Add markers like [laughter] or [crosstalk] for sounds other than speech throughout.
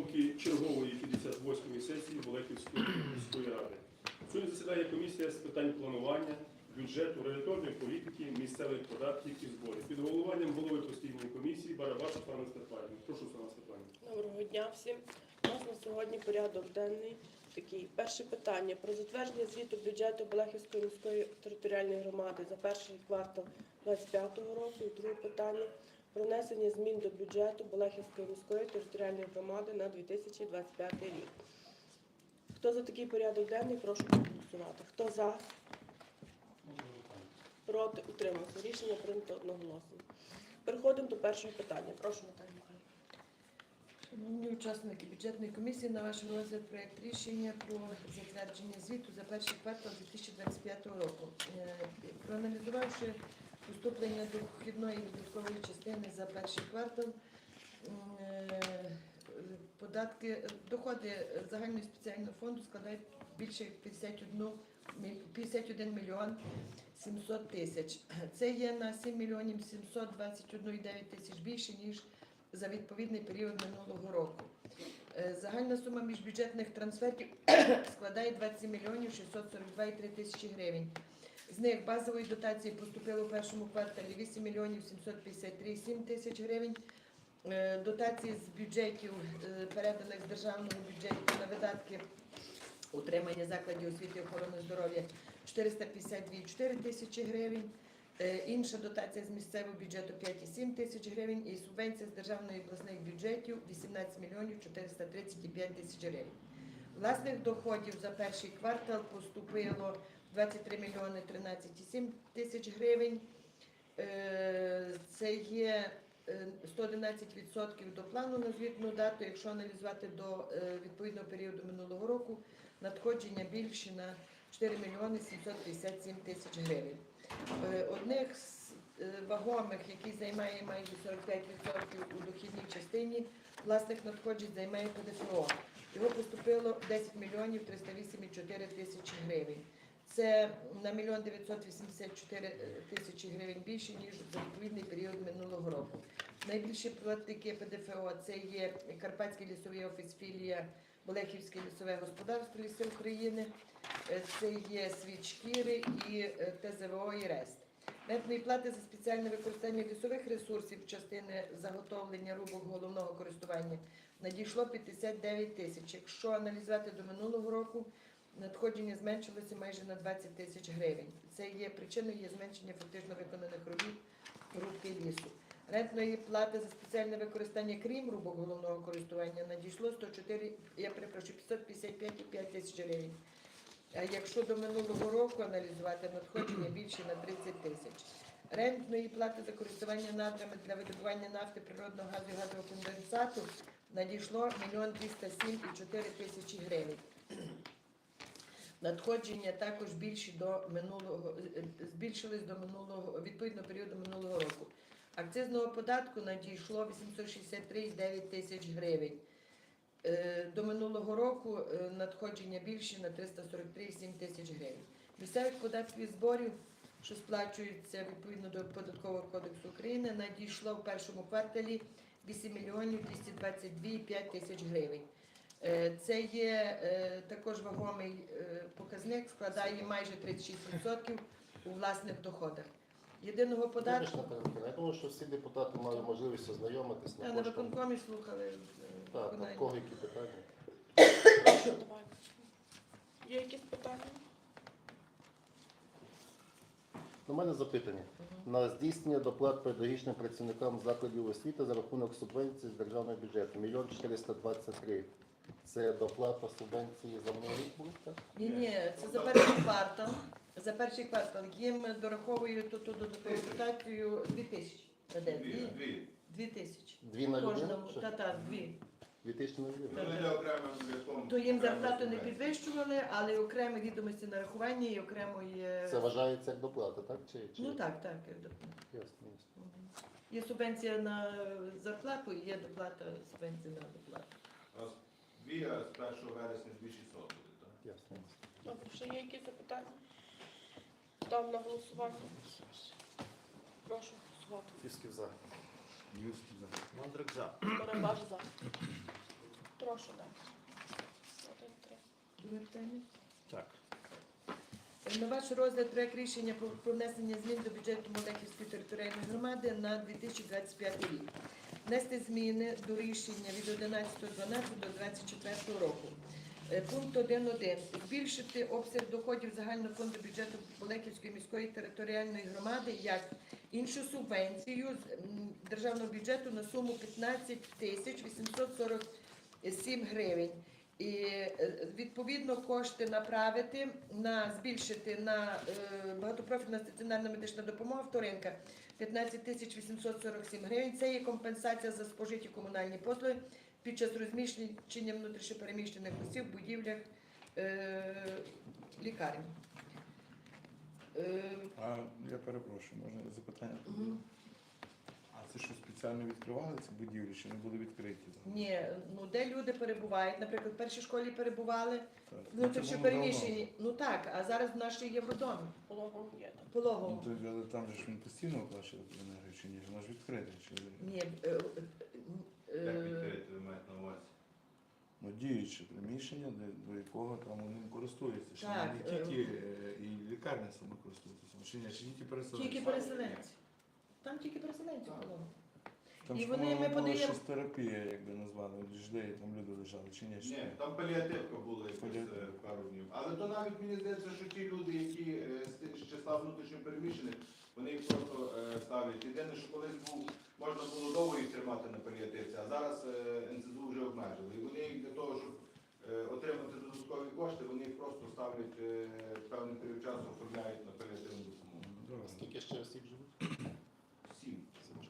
підготовки чергової 58-ї сесії Болехівської міської ради. Сьогодні засідає комісія з питань планування, бюджету, регуляторної політики, місцевих податків і зборів. Під головуванням голови постійної комісії Барабаш Світлана Степанівна. Прошу, Світлана Степанівна. Доброго дня всім. У нас на сьогодні порядок денний такий. Перше питання про затвердження звіту бюджету Балахівської міської територіальної громади за перший квартал 2025 року. Друге питання про внесення змін до бюджету Балахівської міської територіальної громади на 2025 рік. Хто за такий порядок денний, прошу проголосувати. Хто за? Проти утримався. Рішення прийнято одноголосно. Переходимо до першого питання. Прошу Наталія Михайлівна. Шановні учасники бюджетної комісії, на ваш розгляд проект рішення про затвердження звіту за перший квартал 2025 року. Е, Проаналізувавши поступлення до вхідної і частини за перший квартал, е, податки, доходи загального спеціального фонду складають більше 51, 51 мільйон 700 тисяч. Це є на 7 мільйонів 721,9 тисяч більше, ніж за відповідний період минулого року. Е, Загальна сума міжбюджетних трансфертів [clears throat] складає 27 мільйонів 642,3 тисячі гривень. З них базової дотації поступило в першому кварталі 8 мільйонів 753,7 тисяч гривень. Е, Дотації з бюджетів, е, переданих з державного бюджету на видатки утримання закладів освіти і охорони здоров'я 452,4 тисячі гривень. Е, Інша дотація з місцевого бюджету 5,7 тисяч гривень і субвенція з державної обласних бюджетів 18 мільйонів 435 тисяч гривень. Власних доходів за перший квартал поступило 23 мільйони 13,7 тисяч гривень. Е, Це є е, 111% до плану на звітну дату. Якщо аналізувати до е, відповідного періоду минулого року, надходження більші на 4 мільйони 757 тисяч гривень. Е, Одних з е, вагомих, який займає майже 45% у дохідній частині, власних надходжень займає ПДФО. Його поступило 10 мільйонів 308,4 тисячі гривень. Це на мільйон 984 тисячі гривень більше, ніж за відповідний період минулого року. Найбільші платники ПДФО це є Карпатський лісовий офіс філія Болехівське лісове господарство Ліси України, Е, це є свічкіри і е, ТЗВО і РЕСТ. Рентної плати за спеціальне використання лісових ресурсів частини заготовлення рубок головного користування надійшло 59 тисяч. Якщо аналізувати до минулого року, надходження зменшилося майже на 20 тисяч гривень. Це є причиною є зменшення фактично виконаних робіт рубки лісу. Рентної плати за спеціальне використання, крім рубок головного користування, надійшло 104, я перепрошую, 555,5 тисяч гривень. А якщо до минулого року аналізувати надходження більше на 30 тисяч. Рентної плати за користування надрами для видобування нафти, природного газу і газового конденсату надійшло 1 мільйон 207,4 тисячі гривень. Надходження також більші до минулого е, збільшились до минулого відповідно періоду минулого року. Акцизного податку надійшло 863,9 тисяч гривень. Е, До минулого року е, надходження більші на 343,7 тисяч гривень. Місцевих податків і зборів, що сплачуються відповідно до податкового кодексу України, надійшло в першому кварталі 8 мільйонів 222,5 тисяч гривень. Е, Це є е, також вагомий е, показник, складає майже 36% у власних доходах. Єдиного податку Я думаю, що всі депутати мали можливість ознайомитись на на виконкомі слухали Так, на кого які питання? Є якісь питання? У мене запитання. На здійснення доплат педагогічним працівникам закладів освіти за рахунок субвенції з державного бюджету. Мільйон 423. Це доплата субвенції за минулий рік так? Ні, ні, це за перший квартал. За перший квартал їм дораховують ту ту додаткову дотацію 2 тисячі. Та де? Дві? Дві. Дві тисячі. Дві на людину? Кожному. Чи? Та, та, дві. Дві тисячі на людину? Ну, для окремим зв'язком. То їм зарплату не підвищували, але окремі відомості нарахування і окремо є. Це вважається як доплата, так? Чи, чи... Ну так, так. як доплата. Ясно, ясно. Мгм. Є субвенція на зарплату і є доплата субвенція на доплату. Дві, а з 1 вересня 2600 буде, так? ясно. Добре, ще є якісь запитання? Ставимо на голосування. Прошу голосувати. Фісків за. Мандрик за. Барабаш за. Прошу далі. Один, три. Друге питання. Так. На ваш розгляд проект рішення про про внесення змін до бюджету Молеківської територіальної громади на 2025 рік. Внести зміни до рішення від 11.12 до 24 року. Е, Пункт 1.1. Збільшити обсяг доходів загального фонду бюджету Молеківської міської територіальної громади як іншу субвенцію з державного бюджету на суму 15 тисяч 847 гривень. І е, відповідно кошти направити на збільшити на е, багатопрофільна стаціонарна медична допомога вторинка 15 тисяч 847 гривень. Це є компенсація за спожиті комунальні послуги під час розміщення внутрішньопереміщених осіб в будівлях е, лікарень. Е, А я перепрошую, можна запитання? мгм. Це що спеціально відкривали ці будівлі, чи не були відкриті? Ні, ну де люди перебувають, наприклад, в першій школі перебували Так. внутрішньо Ну, переміщені. Ну так, а зараз в нашій євродомі, Пологом є там. Ну, то, але там же ж він постійно оплачує енергію, чи ні? Вона ж відкрита, чи Ні, е, е, Як е, відкрити, ви маєте на увазі? ну, діюче приміщення, де, до якого там вони користуються. Чи Так, не е, тільки е, і лікарня саме користується, чи ні, тільки переселенці? тільки переселенці. Там тільки переселенці було. Там і ж, вони- ми по-моєму, була подаємо- щось терапія, якби назвали, жди, там люди лежали, чи ні? чи Ні, там паліативка була якось е, пару днів. Але то навіть мені здається, що ті люди, які е, з тих- з числа внутрішньопереміщених, вони їх просто е, ставлять. Єдине, що колись був, можна було довго їх тримати на паліативці, а зараз е, НСЗУ вже обмежили. І вони їх для того, щоб е, отримати додаткові кошти, вони їх просто ставлять е, певний період часу, оформляють на паліативну допомогу. Скільки ще осіб живуть? Сім. Е, є, е,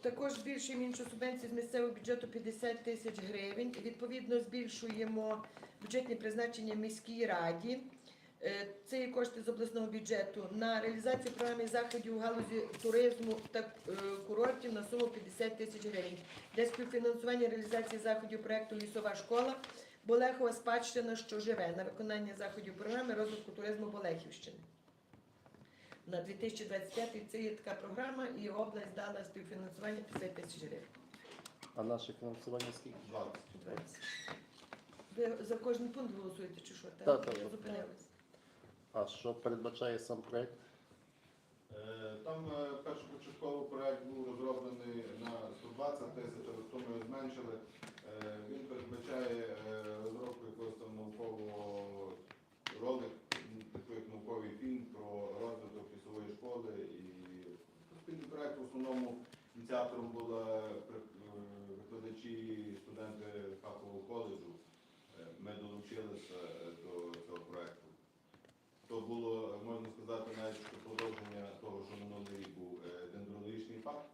Також збільшуємо іншу субвенцію з місцевого бюджету 50 тисяч гривень. Відповідно, збільшуємо бюджетні призначення міській раді. Е, Це є кошти з обласного бюджету на реалізацію програми заходів у галузі туризму та е, курортів на суму 50 тисяч гривень. Для співфінансування реалізації заходів проекту Лісова школа Болехова спадщина, що живе на виконання заходів програми розвитку туризму Болехівщини. На 2025 це є така програма, і область дала співфінансування 50 тисяч гривень. А наше фінансування скільки? 20. 20. Ви за кожен пункт голосуєте чи що? Так, так, Я так. зупинилась. А що передбачає сам проект? Е, Там е, першопочатковий проект був розроблений на 120 тисяч, але то ми зменшили. Е, Він передбачає е, розробку якогось там наукового ролик, такий як науковий фільм про лісової школи. І спільний проект в основному ініціатором були е, викладачі студенти фахового коледжу. Е, Ми долучилися е, до цього проекту. То було, можна сказати, навіть продовження того, що минулий рік був дендрологічний факт.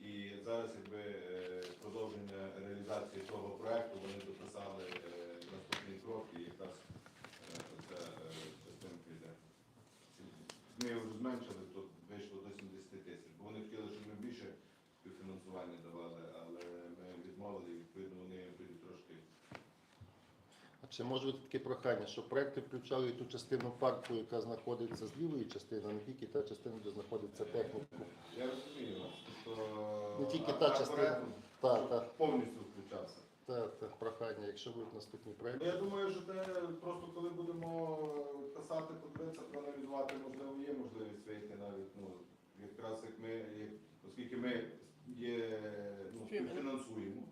І зараз, якби продовження реалізації того проекту, вони дописали наступний крок і якраз е, ця е, частинка йде. Ми його вже зменшили, то вийшло до 70 тисяч. Бо вони хотіли, щоб ми більше співфінансування давали, але ми відмовили, і відповідно вони тоді трошки А чи може бути таке прохання, щоб проекти включали і ту частину парку, яка знаходиться з лівої частини, а не тільки та частина, де знаходиться техніка? Я розумію що Не тільки та частина. Так, так, повністю включався. Так, так, прохання, якщо будуть наступні проекти. Я думаю, що це просто коли будемо писати, подивитися, проаналізувати, можливо, є можливість вийти навіть, ну, якраз як ми, як- оскільки ми є, ну, співфінансуємо,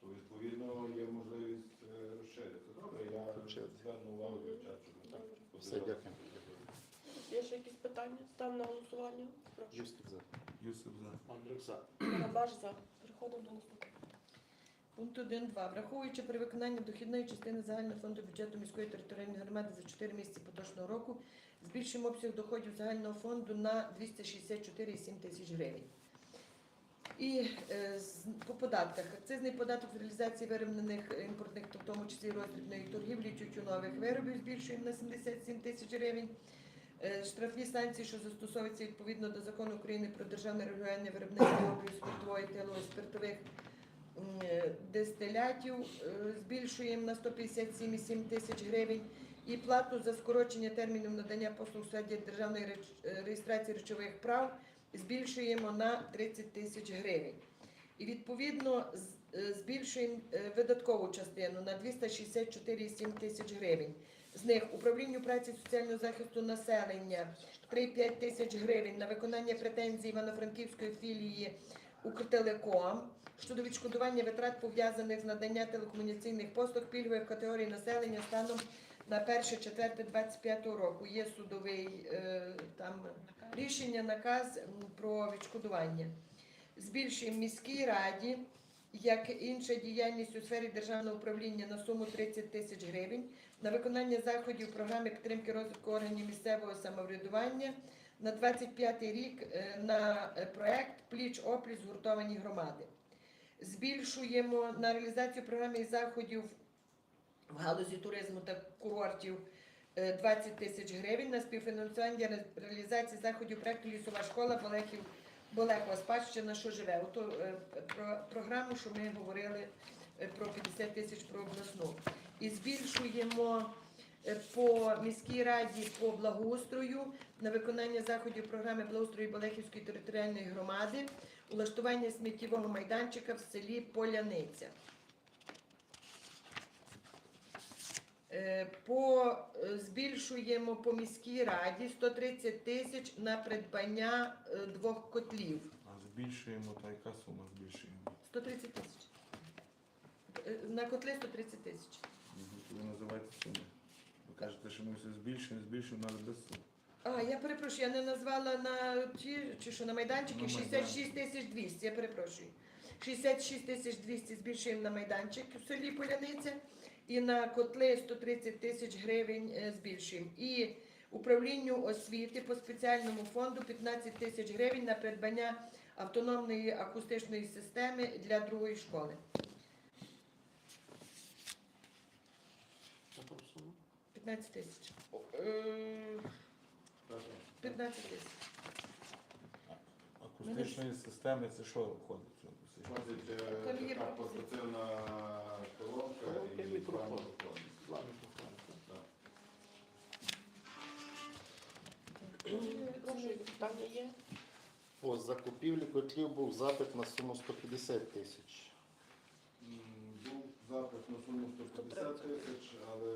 то відповідно є можливість е, розширити. Добре, я зверну увагу дівчат, щоб так Все, дякую. Є ще якісь питання? Став на голосування. Прошу. Юстик за. Юсип за. Гарабаш за. Переходимо до наступного. Пункт 1.2. Враховуючи при виконанні дохідної частини загального фонду бюджету міської територіальної громади за 4 місяці поточного року, збільшуємо обсяг доходів загального фонду на 264,7 тисяч гривень. І е, по податках. Акцизний податок з реалізації вироблених імпортних, в тому числі роздрібної торгівлі тютюнових виробів збільшуємо на 77 тисяч гривень. Е, Штрафні санкції, що застосовуються відповідно до закону України про державне регулювання виробництва спиртової та спиртових е, дистилятів е, збільшуємо на 157,7 тисяч гривень. І плату за скорочення термінів надання послуг в сфері державної е, реєстрації речових прав збільшуємо на 30 тисяч гривень. І відповідно е, збільшуємо е, видаткову частину на 264,7 тисяч гривень. З них управлінню праці соціального захисту населення 3,5 тисяч гривень на виконання претензій Івано-Франківської філії Укртелеком щодо відшкодування витрат пов'язаних з надання телекомунікаційних послуг пільгових категорій населення станом на 1.4.25 року. Є судовий е, там рішення, наказ про відшкодування. Збільшуємо міській раді, як інша діяльність у сфері державного управління на суму 30 тисяч гривень на виконання заходів програми підтримки розвитку органів місцевого самоврядування на 25 рік е, на е, проект Пліч опліч згуртовані громади. Збільшуємо на реалізацію програми і заходів в галузі туризму та курортів е, 20 тисяч гривень на співфінансування реалізації заходів проекту Лісова школа Болехів Болехова спадщина, що живе. Ото е, про програму, що ми говорили е, про 50 тисяч про обласну. І збільшуємо е, по міській раді по благоустрою на виконання заходів програми благоустрою Болехівської територіальної громади, улаштування сміттєвого майданчика в селі Поляниця. Е, По е, збільшуємо по міській раді 130 тисяч на придбання е, двох котлів. А збільшуємо, та яка сума збільшуємо? 130 тисяч. На котли 130 тисяч. Ви називаєте суми. Ви кажете, що ми все збільшуємо, збільшуємо, але без сум. А, я перепрошую, я не назвала на ті, чи що на майданчики На 66 тисяч 200, я перепрошую. 66 тисяч 200 збільшуємо на майданчик в селі Поляниця і на котли 130 тисяч гривень е, збільшуємо. І управлінню освіти по спеціальному фонду 15 тисяч гривень на придбання автономної акустичної системи для другої школи. 15 тисяч. Е, 15 тисяч. Акустичної системи це що входить? Входить е, така пропозиція. портативна колонка і і мікрофон. два мікрофони. Прошу, питання є? По закупівлі котлів був запит на суму 150 тисяч. М, Був запит на суму 150 тисяч, але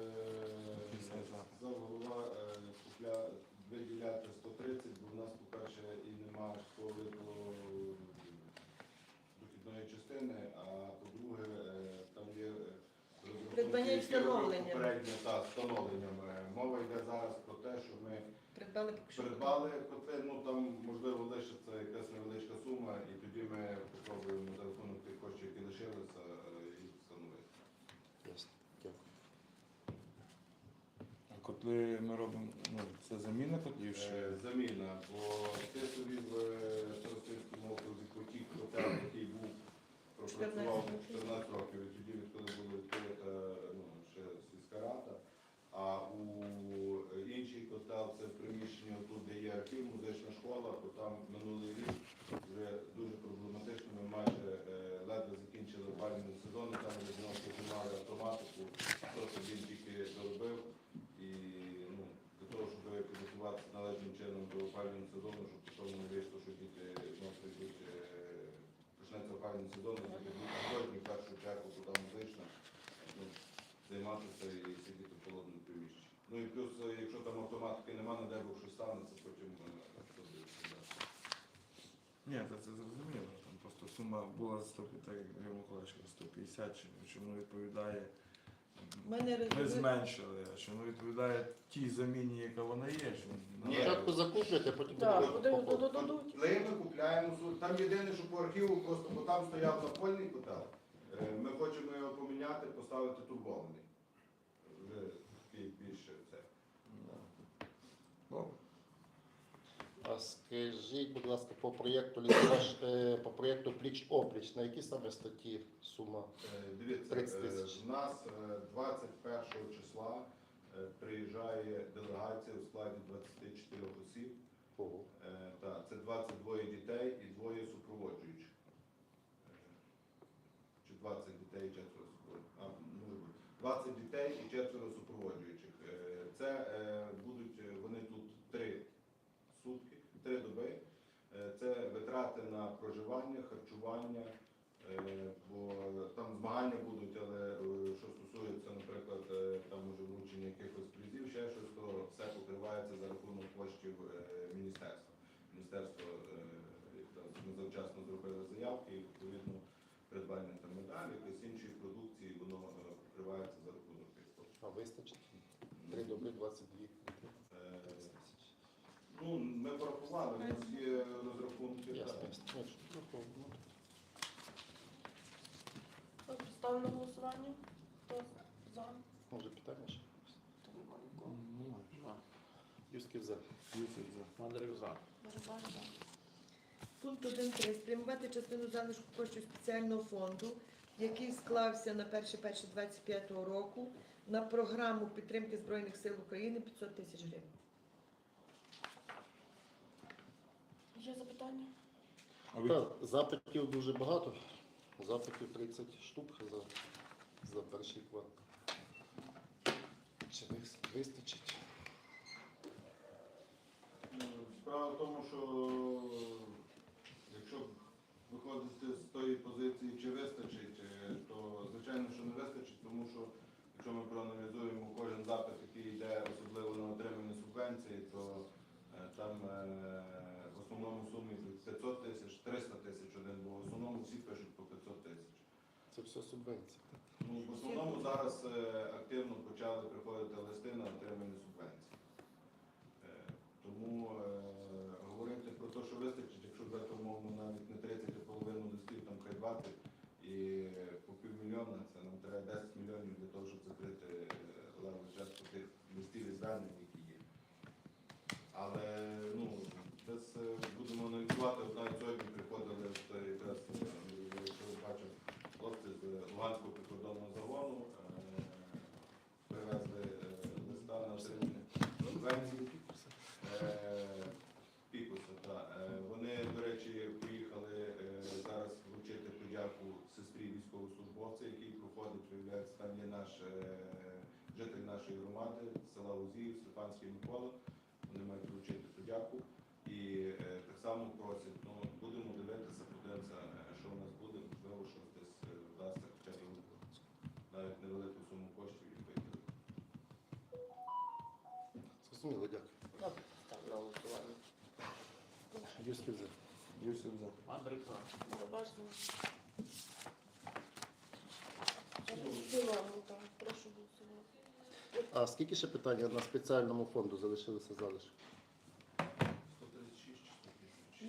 запиту. голова е, купля виділяти 130, бо в нас, по-перше, і нема школи до дохідної частини, а по-друге, е, там є е, Придбання і встановлення. Попередньо, так, встановленням. Е, Мова йде зараз про те, що ми Придбали поки що. Придбали котли, ну там можливо лишиться якась невеличка сума, і тоді ми спробуємо за рахунок тих коштів, які лишилися, е, їх встановити. Ясно. Дякую. А котли ми робимо, ну, це заміна котлів Е, ще? Заміна, бо ти собі в е, Старостинському окрузі потік котел, який був пропрацював 14 років. 14 років, і тоді відколи була відкрита ну, ще сільська рада. А у інший котел це приміщення тут, де є архів, музична школа, то там минулий рік вже дуже проблематично. Ми майже е, ледве закінчили опалювальний сезон, там вже знову знімали автоматику, просто він тільки доробив. І ну, для того, щоб підготуватися належним чином до опалювального сезону, щоб потім не вийшло, що діти знов прийдуть, е, почнеться опалювальний сезон, і діти будуть сьогодні в першу чергу, бо там музична, ну, займатися і сидіти в холодному приміщенні. Ну і плюс, е, якщо там автоматики немає, не дай Бог, що станеться, потім е, хто буде. Ні, це, це зрозуміло. Там просто сума була 100, так як Миколаївич 150, чи, чи воно відповідає. Мене Ми зменшили, що воно відповідає тій заміні, яка вона є? Що Ні. Спочатку закуплюєте, потім Так, буде додадуть. Коли ми купляємо, су- там єдине, що по архіву, просто бо там стояв напольний котел, е, ми хочемо його поміняти, поставити турбований. Вже такий більше це. Добре. А скажіть, будь ласка, по проєкту е, по проєкту пліч опліч, на які саме статті сума? Е, Дивіться, 30 е, тисяч. в нас е, 21 числа приїжджає делегація у складі 24 осіб. Ого. Так, це 22 дітей і двоє супроводжуючих. Чи 20 дітей і четверо супроводжуючих. А, може бути. 20 дітей і четверо супроводжуючих. Це е, будуть, е, вони тут три сутки, три доби. Е, Це витрати на проживання, харчування, е, бо там змагання будуть, але е, що стосується, наприклад, е, там може вручення якихось призів, ще щось, то все покривається за рахунок коштів міністерства. Міністерство ми завчасно зробили заявки і відповідно придбання там медалі, якоїсь іншої продукції, воно покривається за рахунок коштів. А вистачить? Три доби 22 Е, Ну, ми порахували, у нас є розрахунки. Ясно, так. Враховано. Ставлю на голосування. Хто за? Може питання ще? Та нікого. Юськів за. Юсик за. Мандрик за. Барабаш за. Пункт 1.3. Спрямувати частину залишку коштів спеціального фонду, який склався на 1.1.25 року на програму підтримки Збройних сил України 500 тисяч гривень. Є запитання? А ви Так, запитів дуже багато. Запитів 30 штук за, за перший квартал. Чи вис- вистачить? Ну, Справа в тому, що якщо виходити з тої позиції, чи вистачить, е, то звичайно, що не вистачить, тому що якщо ми проаналізуємо кожен запит, який йде особливо на отримання субвенції, то е, там е, в основному суми йдуть 500 тисяч, 300 тисяч один, бо в основному всі пишуть по 500 тисяч. Це все субвенція. Ну, в основному зараз е, активно почали приходити листи на отримання субвенцій. Е, Тому е, говорити про те, що вистачить, якщо брати умовно навіть не 30, а половину листів, там хай 20 і по півмільйона, це нам треба 10 мільйонів для того, щоб закрити е, леву частку тих листів і звернень, які є. Але ну, десь е, будемо аналізувати, от навіть сьогодні приходили от, е, якраз, е, якщо ви бачив, хлопці з Луганського прикордонного загону е, привезли е, листа на отримання субвенції. Пікуса, так. Вони, до речі, поїхали е, зараз вручити подяку сестрі військовослужбовця, який проходить, виявляється, там є наш житель нашої громади, села Узіїв, Степанський Микола. Вони мають вручити подяку. І так само просять, ну, будемо дивитися, подивимося, що в нас буде, можливо, що десь вдасться навіть невелику суму коштів і виділити. Зрозуміло, дякую. Голосування. За. Так. Прошу голосувати. А скільки ще питання на спеціальному фонду залишилося залишки?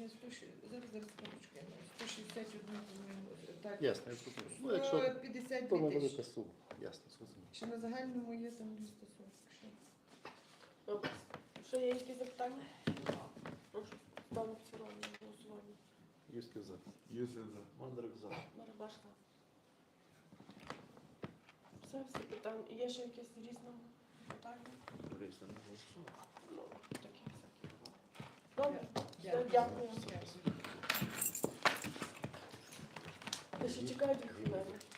136 чи 136? Ні, 160, зараз зараз секундочку, я маю 161, по-моєму, так. Ясно, я зрозумів. Ну, якщо 152 то невелика тисячі. сума. Ясно, зрозумів. Ще на загальному є там 240. ще. Добре. Ще є якісь запитання? Прошу ставлю в цілому на голосування. Юськів за. Юсик за. Мандрик за. Барабаш за. Все, всі питання. Є ще якісь різні питання? Різне не. Ну, такі всякі. Добре, Дякую. ще чекаю дві хвилини.